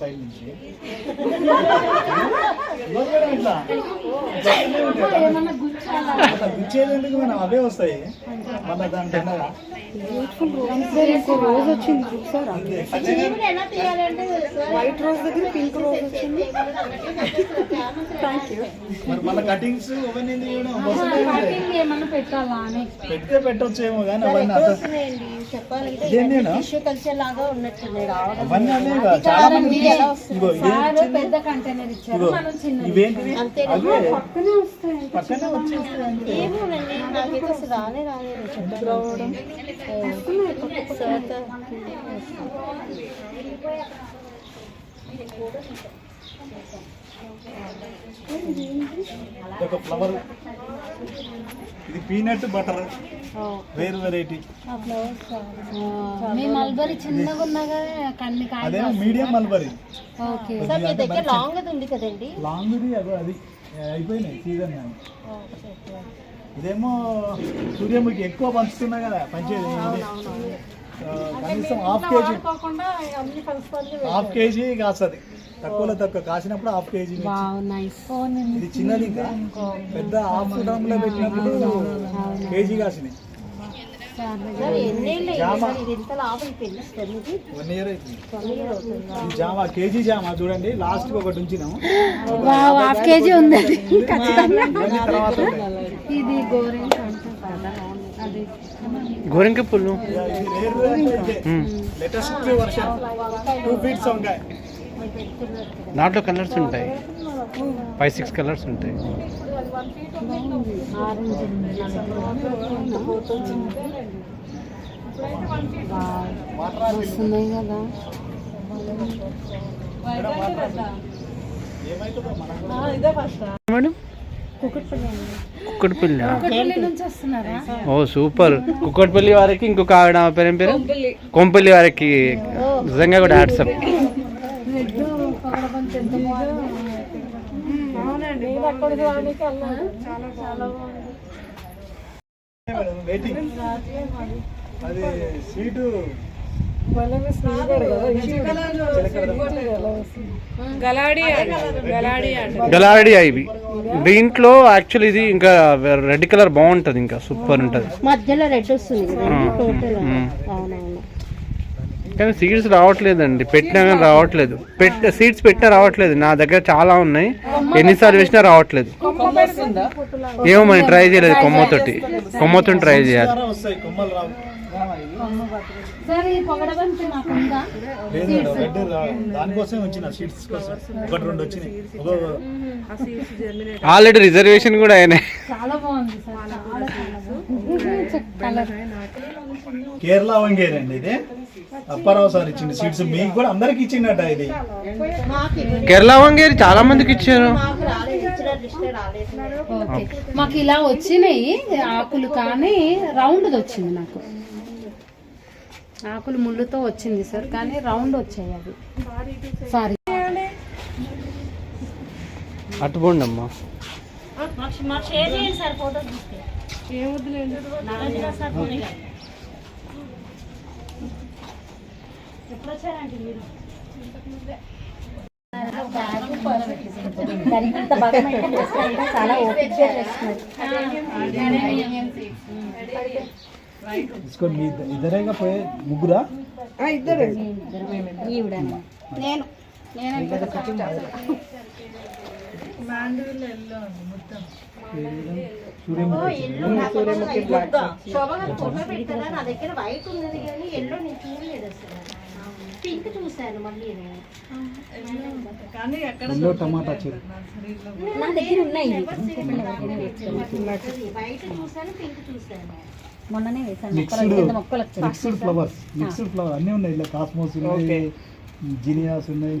Side నుంచి. ఇట్లా? అట్లా మేడం అవే వస్తాయి. మళ్ళీ దాని తిన్నగా రోజు వచ్చింది చూసారా వైట్ రోజ్ దగ్గర పింక్ రోజ్ వచ్చింది. థ్యాంక్ యూ మరి మళ్ళీ కటింగ్స్ అవన్నీ పెట్టాలా అని. పెడితే పెట్టొచ్చేమో కానీ అవన్నీ చెప్పాలంటే? టిష్యూ కల్చర్ లాగా ఉన్నట్టున్నాయి రావడం పెద్ద కంటైనర్ ఇచ్చారు. ఇగో మనం చిన్న ఇవేంటివి అంతేనా? అవే పక్కనే వస్తాయి పక్కనే వచ్చేస్తాయి అంతే ఏమోనండి? నాకైతే అసలు రానే రాలేదు చెప్పడం రావడం. ఒక ఫ్లవర్ ఇది పీనట్ బటర్. వేరు వెరైటీ. మీ మల్బరీ చిన్నగా ఉన్నాగా కన్ని కాయ అదేమో మీడియం మల్బరీ. ఓకే. సార్ మీ దగ్గర లాంగ్ అది ఉంది కదండి. లాంగ్ది అదో అది అయిపోయినాయి సీజన్ ఇదేమో సూర్యముఖి ఎక్కువ పంచుతున్నా కదా పంచేది కనీసం హాఫ్ కేజీ. హాఫ్ కేజీ కాస్తుంది. తక్కువలో తక్కువ. కాసినప్పుడు హాఫ్ కేజీ ఇది చిన్నది ఇంకా. పెద్ద హాఫ్ డ్రమ్లో పెట్టినప్పుడు కేజీ కాసినాయి. వన్ ఇయర్ అవుతుంది. జామ కేజీ జామ చూడండి. లాస్ట్ ఒకటి ఉంచినాము హాఫ్ కేజీ ఉంది. తర్వాత. ఇది గోరింక పుల్లు. లేటెస్ట్ వర్షన్ టూ ఫీట్స్ వంకాయ దాంట్లో కలర్స్ ఉంటాయి. ఫైవ్ సిక్స్ కలర్స్ ఉంటాయి. వస్తున్నాయి కదా మేడం కుక్కటిపల్లి ఓ సూపర్. కుక్కటిపల్లి వారికి ఇంకొక ఆవిడ పేరేం పేరు? కొంపల్లి. వారికి. నిజంగా కూడా హ్యాట్సప్ రెడ్ పగడబంతి ఎంత బాగుంది అవునండి అక్కడికి రావడానికి వెళ్ళాను చాలా చాలా బాగుంది వెయిటింగ్ అది గలాడి ఐవి దీంట్లో యాక్చువల్ ఇది ఇంకా రెడ్ కలర్ బాగుంటది ఇంకా సూపర్ ఉంటది. మధ్యలో రెడ్ వస్తుంది కదండి టోటల్ మ్మ్. అవునవును కానీ సీడ్స్ రావట్లేదండి. పెట్టినా కానీ రావట్లేదు. పెట్ట సీడ్స్ పెట్టినా రావట్లేదు. నా దగ్గర చాలా ఉన్నాయి. ఎన్నిసార్లు వేసినా రావట్లేదు. ఏమో మనం ట్రై చేయలేదు కొమ్మతోటి. కొమ్మతో ట్రై చేయాలి. ఆల్రెడీ రిజర్వేషన్ కూడా అయినాయి. చాలా బాగుంది సార్. చాలా చాలా కలర్ కేరళ వంగేర్ అండి ఇది. అప్పారావు సార్ ఇచ్చింది సీట్స్ మీకు కూడా అందరికి ఇచ్చిండట ఇది. కేరళ వంగేరి చాలా మందికి ఇచ్చారు. మాకు ఇలా వచ్చినాయి ఆకులు కానీ రౌండ్ వచ్చింది నాకు. ఆకులు ముళ్ళుతో వచ్చింది సార్ కానీ రౌండ్ వచ్చాయి అవి. సారీ అటుపోండి అమ్మా ఫోటో ఎప్పుడు వచ్చారండి మీరు? దానికి ఇంత బాగా చాలా ఓపిక చేస్తున్నారు ఇద్దరేగా పోయే ముగ్గురా నేను. సూర్యముఖి శోభ గారు ఫోటో పెట్టారా? నా దగ్గర వైట్ ఉన్నది కానీ ఎల్లో నేను చూడలేదు అసలు. పింక్ మళ్ళీ ఎల్లో టమాటా చీర. నా దగ్గర ఉన్నాయి. పింక్ మొన్ననే వేసాను mixed mixed flowers mixed flower అన్నీ ఉన్నాయి. ఇలా కాస్మోస్ ఉన్నాయి జినియాస్ ఉన్నాయి.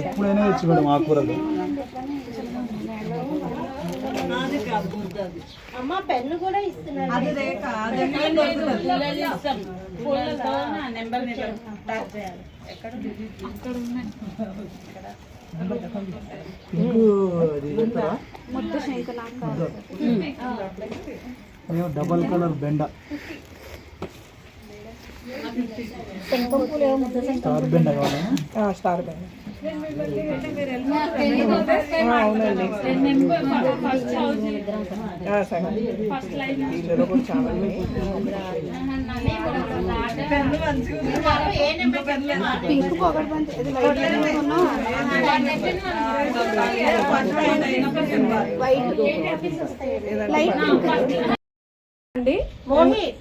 ఎప్పుడైనా ఇచ్చి మేడం ఆకుకూరలు అమ్మ పెన్ను కూడా ఇస్తున్నారు. పింకు అది ఏమో డబల్ కలర్ బెండ. స్టార్ బెండ కావాలా? స్టార్ దీంట్లో కూడా చాలా అండి.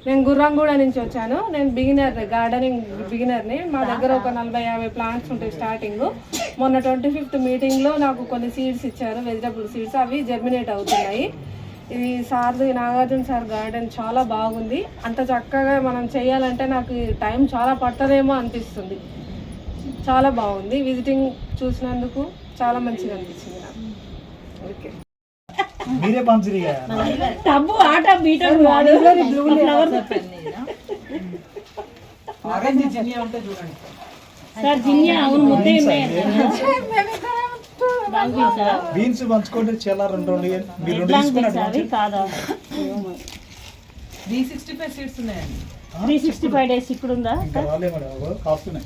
నేను గుర్రంగూడ నుంచి వచ్చాను. నేను బిగినర్ గార్డెనింగ్ బిగినర్ని మా దగ్గర ఒక నలభై యాభై ప్లాంట్స్ ఉంటాయి స్టార్టింగ్ మొన్న ట్వంటీ ఫిఫ్త్ మీటింగ్లో నాకు కొన్ని సీడ్స్ ఇచ్చారు వెజిటబుల్ సీడ్స్ అవి జర్మినేట్ అవుతున్నాయి. ఇది సార్ది నాగార్జున సార్ గార్డెన్ చాలా బాగుంది. అంత చక్కగా మనం చేయాలంటే నాకు టైం చాలా పడుతుందేమో అనిపిస్తుంది. చాలా బాగుంది. విజిటింగ్ చూసినందుకు చాలా మంచిగా అనిపించింది నాకు. ఓకే. మీరే టబ్బు ఆట సార్ జిన్యా అవును ముద్దే బీన్స్ పంచుకుంటే చాలా రెండు రెండు మీరు రెండు తీసుకున్నట్టు కాదా? త్రీ సిక్స్టీ ఫైవ్ డేస్ ఇక్కడ ఉందా రాలే మేడం కాస్తున్నాయి.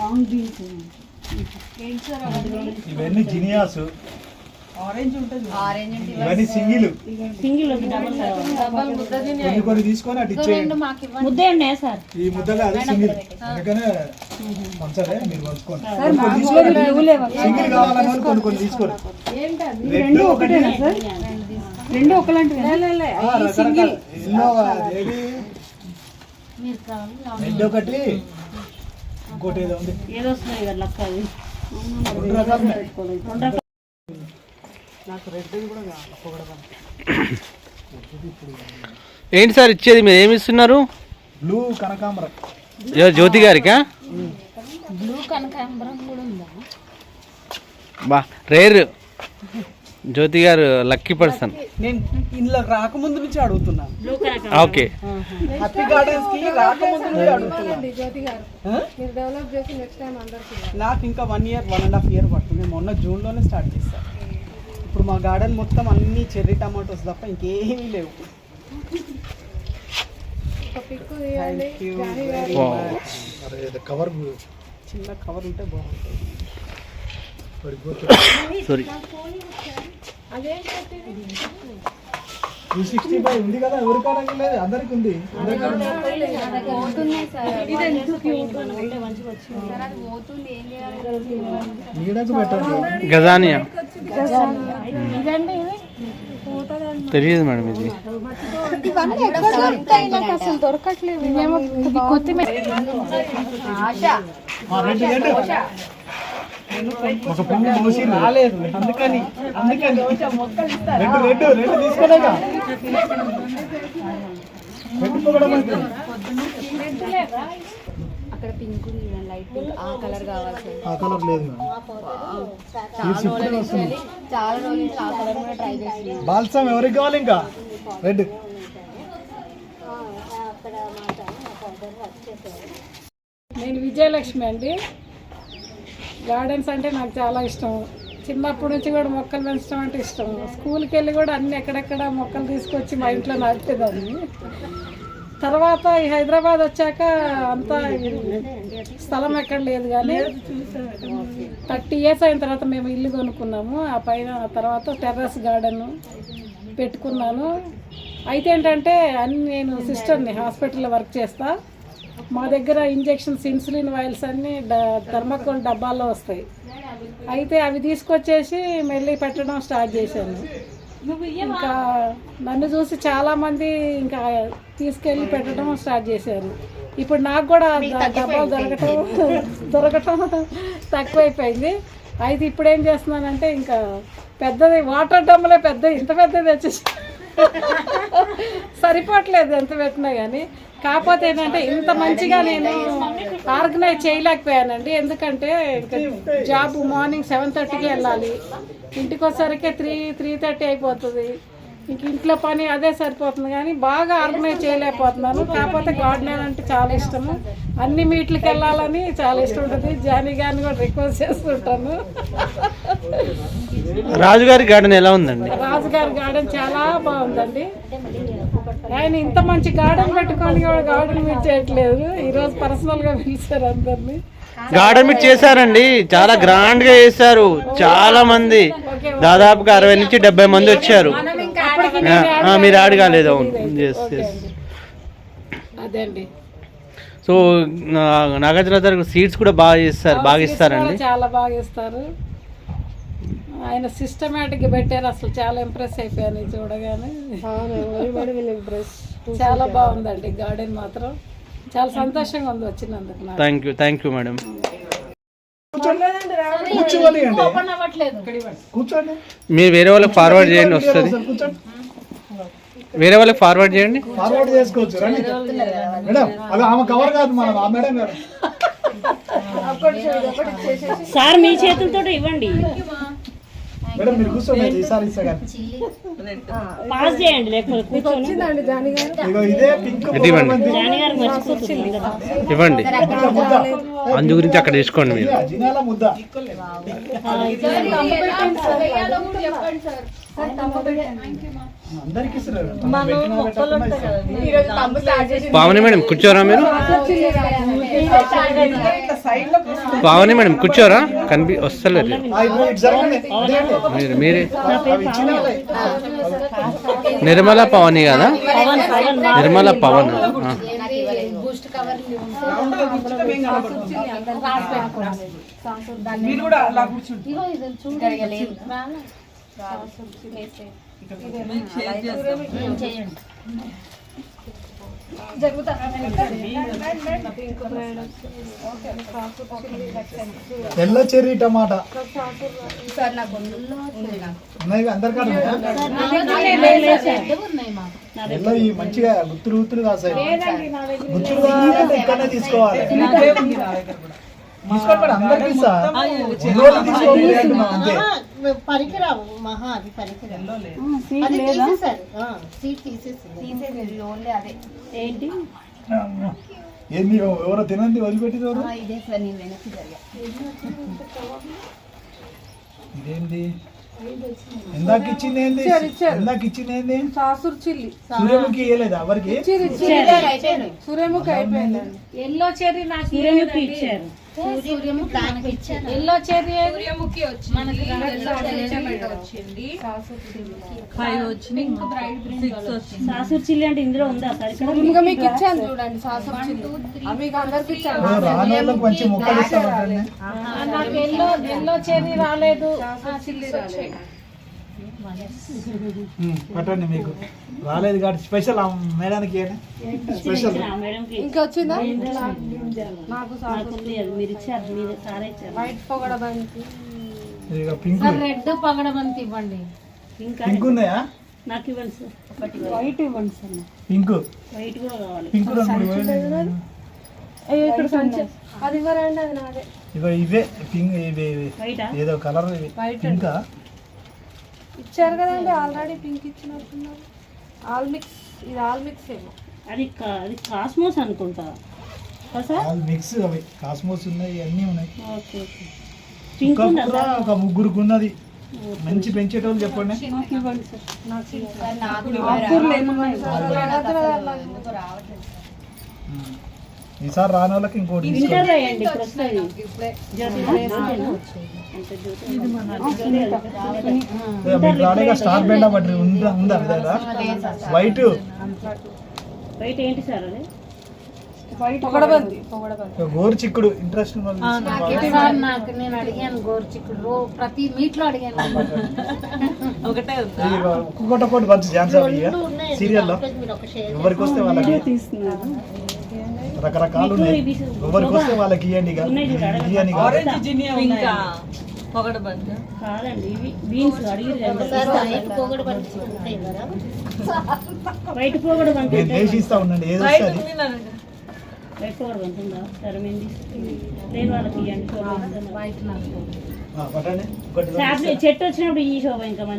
లాంగ్ బీన్స్ ఇవన్నీ జినియాస్. ఇవన్నీ సింగిల్. సింగిల్ డబల్ కొన్ని కొన్ని తీసుకొని అటు ఇచ్చేయండి. ముద్దే ఉన్నాయా సార్? ఈ ముద్దగా అది సింగిల్. అందుకనే పంచలే మీరు పంచుకోండి. సింగిల్ కావాలన్న వాళ్ళు కొన్ని కొన్ని తీసుకోండి రెండు ఒకటేనా సార్? రెండు ఒకలాంటివి సింగిల్. ఎల్లో అదేది? రెడ్ ఒకటి. ఇంకోటి ఏదో ఉంది. ఏదో వస్తున్నాయి కదా లక్క అది రెండు రకాలు. ఏంటి సార్ ఇచ్చేది మీరు ఏమి ఇస్తున్నారు? బ్లూ కనకాంబరం. జ్యోతి గారికా? బా రేర్. జ్యోతి గారు లక్కీ పర్సన్. నేను ఇందులో రాకముందు నుంచి అడుగుతున్నాను ఓకే. హ్యాపీ గార్డెన్స్కి రాకముందు నుంచి అడుగుతున్నాను జ్యోతి గారు ఆ? మీరు డెవలప్ చేసి నెక్స్ట్ టైం అందరికి నాకు ఇంకా one year one and half year పడుతుంది. నేను మొన్న జూన్లోనే స్టార్ట్ చేస్తాను ఇప్పుడు మా గార్డెన్ మొత్తం అన్ని చెర్రీ టమాటోస్ తప్ప ఇంకేమీ లేవు. Thank you very much. Cover చిన్న కవర్ ఉంటే బాగుంటుంది. పడిపోతుంది సారీ. టూ సిక్స్టీ ఫైవ్ ఉంది కదా ఎవరి కారణం లేదు? అందరికి ఉంది. నీడకు పెట్టండి గజానియా. తెలియదు మేడం ఇది. ఆ, రెండు రెండు ఒక పువ్వు రాలేదు అందుకని అందుకని రెండు రెండు రెండు అక్కడ పింక్ లైట్ పింక్ ఆ కలర్ కావాలి ఆ కలర్ లేదు చాలా రోజుల చాలా రోజుల నుంచి ఆ కలర్ కూడా ట్రై చేసి బాల్సం ఎవరికి కావాలి ఇంకా రెడ్ నేను విజయలక్ష్మి అండి. గార్డెన్స్ అంటే నాకు చాలా ఇష్టం. చిన్నప్పటి నుంచి కూడా మొక్కలు పెంచడం అంటే ఇష్టం. స్కూల్కి వెళ్ళి కూడా అన్ని ఎక్కడెక్కడ మొక్కలు తీసుకొచ్చి మా ఇంట్లో నాటేదాన్ని తర్వాత ఈ హైదరాబాద్ వచ్చాక అంతా స్థలం ఎక్కడ లేదు కానీ థర్టీ ఇయర్స్ అయిన తర్వాత మేము ఇల్లు కొనుక్కున్నాము. ఆ పైన తర్వాత టెర్రస్ గార్డెన్ పెట్టుకున్నాను. అయితే ఏంటంటే అన్ని నేను సిస్టర్ని హాస్పిటల్లో వర్క్ చేస్తాను మా దగ్గర ఇంజెక్షన్స్ ఇన్సులిన్ వైల్స్ అన్ని థర్మకోల్ డబ్బాల్లో వస్తాయి. అయితే అవి తీసుకొచ్చేసి మళ్ళీ పెట్టడం స్టార్ట్ చేశాను. ఇంకా నన్ను చూసి చాలా మంది ఇంకా తీసుకెళ్ళి పెట్టడం స్టార్ట్ చేశారు. ఇప్పుడు నాకు కూడా డబ్బాలు దొరకటం దొరకటం తక్కువైపోయింది. అయితే ఇప్పుడు ఏం చేస్తున్నానంటే ఇంకా పెద్దది వాటర్ డమ్ములే పెద్ద ఇంత పెద్దది వచ్చేసి సరిపోవట్లేదు ఎంత పెట్టినా కానీ కాకపోతే ఏంటంటే ఇంత మంచిగా నేను ఆర్గనైజ్ చేయలేకపోయానండి. ఎందుకంటే జాబ్ మార్నింగ్ సెవెన్ థర్టీకి వెళ్ళాలి. ఇంటికి వచ్చేసరికి త్రీ త్రీ థర్టీ అయిపోతుంది. ఇంక ఇంట్లో పని అదే సరిపోతుంది కానీ బాగా ఆర్గనైజ్ చేయలేకపోతున్నాను. కాకపోతే గార్డెనర్ అంటే చాలా ఇష్టము. అన్ని మీట్లకి వెళ్ళాలని చాలా ఇష్టం ఉంటుంది. జానీ గారిని కూడా రిక్వెస్ట్ చేస్తుంటాను. రాజుగారి గార్డెన్ ఎలా ఉందండి? రాజుగారి గార్డెన్ చాలా బాగుందండి. ఆయన ఇంత మంచి గార్డెన్ పెట్టుకొని కూడా గార్డెన్ మీట్ చేయట్లేదు. ఈరోజు పర్సనల్గా పిలిచారు అందరినీ. గార్డెన్ మీట్ చేశారండి. చాలా గ్రాండ్గా చేశారు. చాలా మంది. దాదాపుగా అరవై నుంచి డెబ్బై మంది వచ్చారు. మీరు యాడ్ కాలేదు. అవును. ఎస్ ఎస్ అదే అండి. సో నాగార్జున గారు సీడ్స్ కూడా బాగా చేస్తారు. బాగా ఇస్తారండి. చాలా బాగా ఇస్తారు. ఆయన సిస్టమేటిక్గా పెట్టారు అసలు చాలా ఇంప్రెస్ అయిపోయాను చూడగానే చాలా బాగుందండి గార్డెన్ మాత్రం చాలా సంతోషంగా ఉంది వచ్చినందుకు thank you thank you madam కూర్చోండి మీరు వేరే వాళ్ళకి ఫార్వర్డ్ చేయండి వస్తుంది వేరే వాళ్ళకి ఫార్వర్డ్ చేయండి ఫార్వర్డ్ చేసుకోవచ్చు రండి మేడం అది ఆమె కవర్ కాదు మనం ఆ మేడం గారు సార్ మీ చేతులతో ఇవ్వండి మేడం మీరు కూర్చోండి ఈసారి ఇస్తా కానీ పాస్ చేయండి లేకపోతే కూర్చొని ఇగో ఇదే పింక్ ఇది ఇవ్వండి. జాని గారు మర్చిపోతుంది. కదా ఇవ్వండి. అందు గురించి అక్కడ తీసుకోండి మీరు. జినాల ముద్ద. ఇస్తున్నారు పావని మేడం కూర్చోరా మీరు పావని మేడం కూర్చోరా కనిపి వస్తలేదు? మీరు. నిర్మల పవని కదా నిర్మల పవన్ ఆ. బూస్ట్ కవర్ మీరు కూడా అలా కూర్చుంటారు తెల్ల చెర్రీ టమాటా. ఈ మంచిగా గుత్తులు గుత్తులు కాసాయి. గుత్తులు కావాలంటే ఇక్కడనే తీసుకోవాలి. తీసుకోండి మేడం అందరికి తీసుకోవాలి అంటున్నాం అంతే. పరికరావు మహా అది పరికరం. అది తీసేసారు సీట్ తీసేసారు తీసేసారు ఓన్లీ అదే. ఏంటి? ఏంది ఎవరో తినంది వదిలిపెట్టి ఎవరు ఇదే సార్ నేను వెనక్కి జరిగా. ఇదేంటి ఎందాక ఇచ్చింది ఏంది ఎందాక ఇచ్చింది ఏంది సాసుర్ చిల్లి. సూర్యముఖి ఇవ్వలేదా ఎవరికి? సూర్యముఖి అయిపోయిందండి. ఎల్లో చెర్రీ నాకు సూర్యముఖి ఇచ్చారు. సాసూర్ చిల్లి అంటే ఇందులో ఉందా? సార్ ఇక్కడ ఇంకా మీకు ఇచ్చాను చూడండి సాసుర్ చిల్లి. మీకు అందరికి ఇచ్చాను. నాకు ఎల్లో ఎల్లో చెర్రీ రాలేదు. చిల్లి రాలేదు. పట్టండి మీకు. రాలేదు కాబట్టి స్పెషల్ మేడానికి. స్పెషల్ ఇంకా వచ్చిందా? నాకు వైట్ పొగడబంతి. ఇక పింక్ రెడ్ పగడబంతి ఇవ్వండి. ఇంకా పింక్ ఉన్నాయా? నాకు ఇవ్వండి సార్. వైట్ ఇవ్వండి. సార్. పింక్ వైట్ కూడా కావాలి. పింక్. అది ఇవ్వరండి అది నాదే. ఇగో ఇవే పింక్ ఇవి ఇవి. వైటా ఏదో కలర్ పింక్ ఇచ్చారు కదండి ఆల్రెడీ పింక్ ఇచ్చినట్టున్నారు. ఆల్ మిక్స్ ఇది ఆల్ మిక్స్ ఏమో. అది కా- అది కాస్మోస్ అనుకుంటా. మిక్స్ అవి కాస్మోస్ ఉన్నాయి అన్నీ ఉన్నాయి. Okay okay. పింక్ ఉందా ఒక ముగ్గురికి ఉన్నది మంచి పెంచేటోళ్ళు చెప్పండి. ఈసారి రాని వాళ్ళకి ఇంకోటి స్టార్ బెండ బట్టి ఉందా ఉందా వైట్ వైట్ ఏంటి సార్ అది? పొగడబంది గోరు చిక్కుడు. ఇంట్రెస్ట్ నాకు నేను అడిగాను గోరుచిక్కుడు రో ప్రతి మీట్లో అడిగాను. ఒకటే ఒక్కొక్కటి మంచి ఛాన్స్ సీరియల్లో ఎవరికి వస్తే వాళ్ళకి. రకరకాలు ఉన్నాయి. ఎవరికి వస్తే వాళ్ళకి ఇవ్వండి ఇక. ఇవ్వండి ఇక. ఆరెంజ్ జినియా ఇంకా పొగడబంది కాదండి ఇవి బీన్స్ అడిగిరు కదా. సార్ వైట్ పోగొడు పంచి ఉంటాయి కదా. వైట్ పోగడ నేను ఇస్తా ఉండండి ఏది సరే మేము వాళ్ళకి ఇవ్వండి చెట్టు వచ్చినప్పుడు ఈ శోభ ఇంకా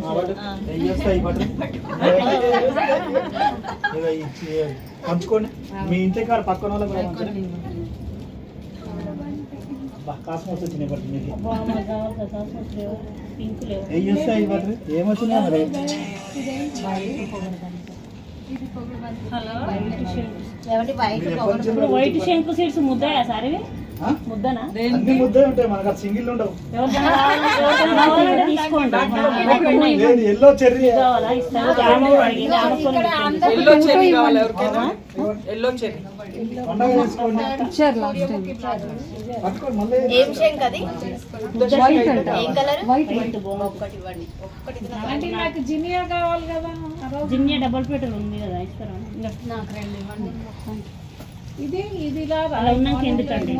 పంచుకోండి. మీ ఇంటి కాడ పక్కన వాళ్ళకి కాస్మోస్ వచ్చినాయి మీకు. ఏమొచ్చినాయి వైట్ శంకు సీడ్స్ ముద్దయా సార్ ఇవి? ముద్దనా? అన్ని ముద్దే ఉంటాయి మనకు సింగిల్ ఉండవు. తీసుకోండి. Yellow cherry. ఎల్లో చెర్రీ ఎవరికైనా? Yellow cherry. ఏం షేక్ అది? వైట్ ఒక్కటి ఇవ్వండి. ఒక్కటి నాకు జినియా కావాలి కదా. జిమ్నియా డబుల్ పెట్రోల్ ఉంది కదా ఇస్తారా? ఇంకా నాకు రెండు ఇవ్వండి. ఇది ఇది అలా ఉన్నాక ఎందుకండి?